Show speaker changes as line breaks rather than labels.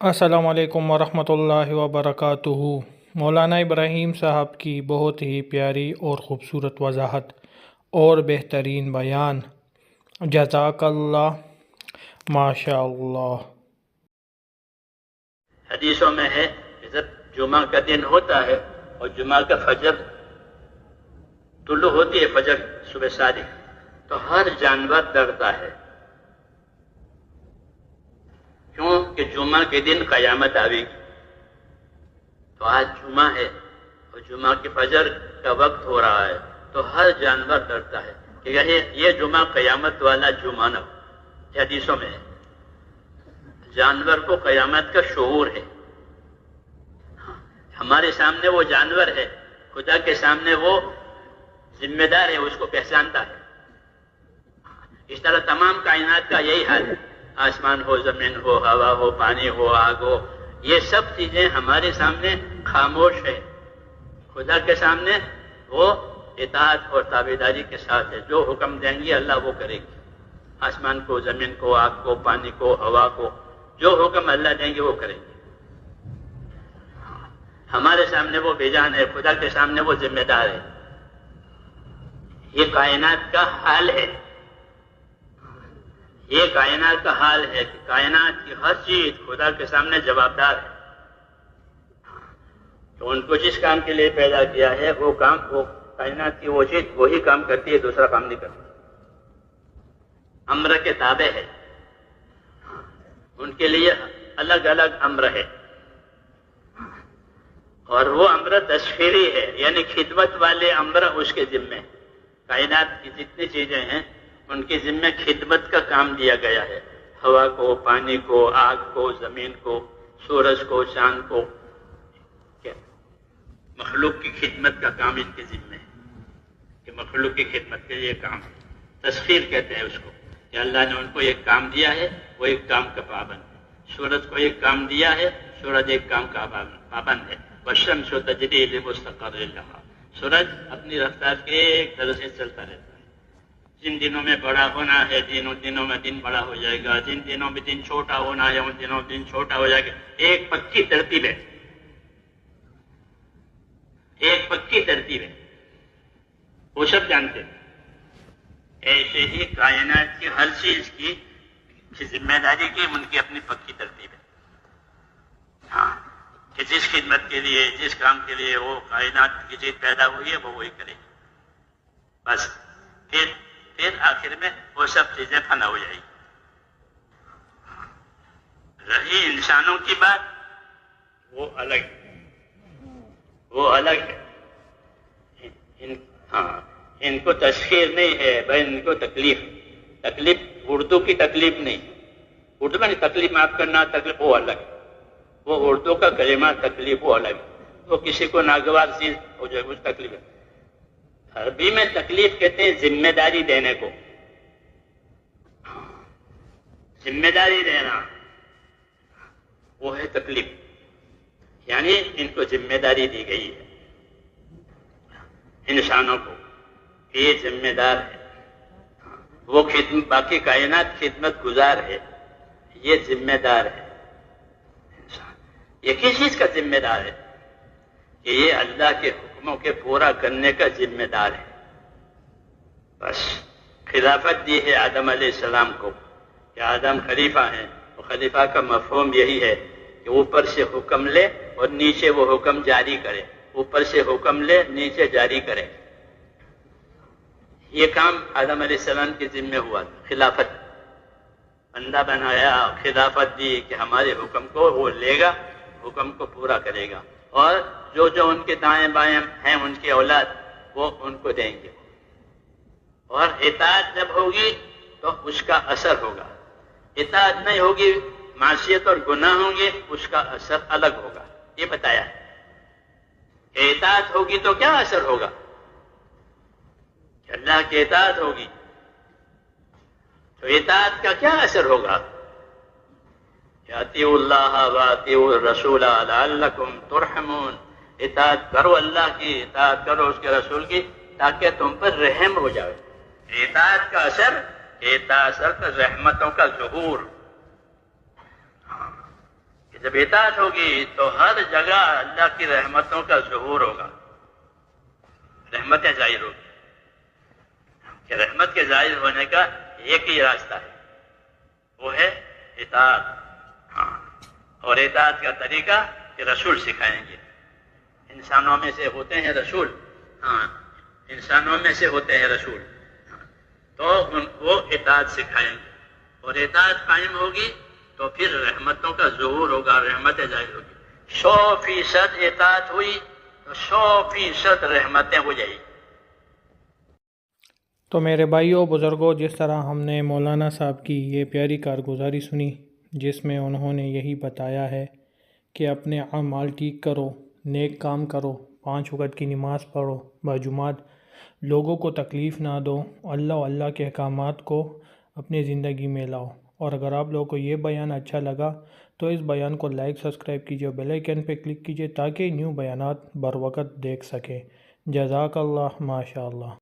السلام علیکم ورحمۃ اللہ وبرکاتہ۔ مولانا ابراہیم صاحب کی بہت ہی پیاری اور خوبصورت وضاحت اور بہترین بیان۔ جزاک اللہ۔ ماشاء اللہ
حدیثوں میں ہے کہ جب جمعہ کا دن ہوتا ہے اور جمعہ کا فجر طلوع ہوتی ہے، فجر صبح صادق۔ تو ہر جانور ڈرتا ہے۔ کہ جمعہ کے دن قیامت آئے گی۔ تو آج جمعہ ہے اور جمعہ کے فجر کا وقت ہو رہا ہے۔ تو ہر جانور ڈرتا ہے کہ یہ جمعہ قیامت والا جمعہ نہ ہو۔ حدیثوں میں جانور کو قیامت کا شعور ہے۔ ہمارے سامنے وہ جانور ہے۔ خدا کے سامنے وہ ذمہ دار ہے، اس کو پہچانتا ہے۔ اس طرح تمام کائنات کا یہی حال ہے۔ آسمان ہو، زمین ہو، ہوا ہو، پانی ہو، آگ ہو، یہ سب چیزیں ہمارے سامنے خاموش ہے خدا کے سامنے وہ اطاعت اور تابے داری کے ساتھ ہے۔ جو حکم دیں گی اللہ وہ کرے گی۔ آسمان کو، زمین کو، آگ کو، پانی کو، ہوا کو، جو حکم اللہ دیں گے وہ کریں گے۔ ہمارے سامنے وہ بیجان ہے، خدا کے سامنے وہ ذمہ دار ہے۔ یہ کائنات کا حال ہے۔ یہ کائنات کا حال ہے کہ کائنات کی ہر چیز خدا کے سامنے جوابدار ہے۔ تو ان کو جس کام کے لیے پیدا کیا ہے، وہ کام، وہ کائنات کی وہ چیز وہی کام کرتی ہے، دوسرا کام نہیں کرتی۔ امر کے تابع ہے۔ ان کے لیے الگ الگ امر ہے۔ اور وہ امر تصویری ہے یعنی خدمت والے امر اس کے ذمے کائنات کی جتنی چیزیں ہیں ان کے ذمہ خدمت کا کام دیا گیا ہے۔ ہوا کو، پانی کو، آگ کو، زمین کو، سورج کو، چاند کو۔ کیا؟ مخلوق کی خدمت کا کام ان کے ذمہ ہے۔ کہ مخلوق کی خدمت کے لیے کام ہے۔ تصویر کہتے ہیں اس کو کہ اللہ نے ان کو ایک کام دیا ہے، وہ ایک کام کا پابند ہے۔ سورج کو ایک کام دیا ہے، سورج ایک کام کا پابند ہے۔ بشم شو تجری مستقر سورج اپنی رفتار کے ایک طرح سے چلتا رہتا ہے۔ جن دنوں میں بڑا ہونا ہے، جن دنوں میں دن بڑا ہو جائے گا، جن دنوں میں دن چھوٹا ہونا ہے، ان دنوں میں دن چھوٹا ہو جائے گا۔ ایک پکی ترتیب ہے۔ ایک پکی ترتیب ہے۔ وہ سب جانتے ہیں۔ ایسے ہی کائنات کی ہر چیز کی ذمہ داری کی ان کی اپنی پکی ترتیب ہے۔ ہاں کہ جس خدمت کے لیے، جس کام کے لیے وہ کائنات کی چیز پیدا ہوئی ہے، وہ وہی کرے بس۔ آخر میں وہ سب چیزیں فنا ہو جائیں گی رہی انسانوں کی بات وہ الگ وہ الگ ہے۔ ان ہاں ان کو تشخیر نہیں ہے، بھائی ان کو تکلیف۔ تکلیف، اردو کی تکلیف نہیں۔ اردو میں تکلیف معاف کرنا تکلیف وہ الگ وہ اردو کا کلمہ تکلیف وہ الگ وہ کسی کو ناگوار چیز ہو جائے کچھ تکلیف ہے۔ عربی میں تکلیف کہتے ہیں ذمہ داری دینے کو۔ ذمہ داری دینا وہ ہے تکلیف۔ یعنی ان کو ذمہ داری دی گئی ہے۔ انسانوں کو یہ ذمہ دار ہے۔ وہ خدمت باقی کائنات خدمت گزار ہے۔ یہ ذمہ دار ہے۔ یہ کس چیز کا ذمہ دار ہے؟ کہ یہ اللہ کے حکموں کے پورا کرنے کا ذمہ دار ہے۔ بس، خلافت دی ہے آدم علیہ السلام کو کہ آدم خلیفہ ہیں وہ خلیفہ کا مفہوم یہی ہے کہ اوپر سے حکم لے اور نیچے وہ حکم جاری کرے۔ اوپر سے حکم لے، نیچے جاری کرے۔ یہ کام آدم علیہ السلام کے ذمہ ہوا، خلافت۔ بندہ بنایا، خلافت دی کہ ہمارے حکم کو وہ لے گا، حکم کو پورا کرے گا۔ اور جو جو ان کے دائیں بائیں ہیں ان کی اولاد، وہ ان کو دیں گے۔ اور اطاعت جب ہوگی تو اس کا اثر ہوگا۔ اطاعت نہیں ہوگی معاشیت اور گناہ ہوں گے، اس کا اثر الگ ہوگا۔ یہ بتایا۔ اطاعت ہوگی تو کیا اثر ہوگا؟ اللہ کی اطاعت ہوگی۔ تو اطاعت کا کیا اثر ہوگا؟ اللہ الرسول لعلکم ترحمون۔ اطاعت کرو اللہ کی، اطاعت کرو اس کے رسول کی تاکہ تم پر رحم ہو جائے۔ اطاعت کا اثر، اطاعت کا رحمتوں کا ظہور۔ ہاں، جب اطاعت ہوگی تو ہر جگہ اللہ کی رحمتوں کا ظہور ہوگا۔ رحمتیں ظاہر ہوگی۔ کہ رحمت کے ظاہر ہونے کا ایک ہی راستہ ہے، وہ ہے اطاعت۔ اور اطاعت کا طریقہ کہ رسول سکھائیں گے۔ انسانوں میں سے ہوتے ہیں رسول۔ ہاں انسانوں میں سے ہوتے ہیں رسول۔ ہاں، تو ان کو اطاعت سکھائیں گے۔ اور اطاعت قائم ہوگی تو پھر رحمتوں کا ظہور ہوگا رحمتیں ظاہر ہوگی۔ سو فیصد اطاعت ہوئی تو سو فیصد رحمتیں ہو جائیں۔ گی
تو میرے بھائیوں بزرگوں جس طرح ہم نے مولانا صاحب کی یہ پیاری کارگزاری سنی جس میں انہوں نے یہی بتایا ہے کہ اپنے اعمال ٹھیک کرو، نیک کام کرو، پانچ وقت کی نماز پڑھو باجماعت لوگوں کو تکلیف نہ دو، اللہ اللہ کے احکامات کو اپنی زندگی میں لاؤ۔ اور اگر آپ لوگوں کو یہ بیان اچھا لگا تو اس بیان کو لائک، سبسکرائب کیجیے بیل آئیکن پہ کلک کیجیے تاکہ نیو بیانات بر وقت دیکھ سکیں۔ جزاک اللہ ماشاء اللہ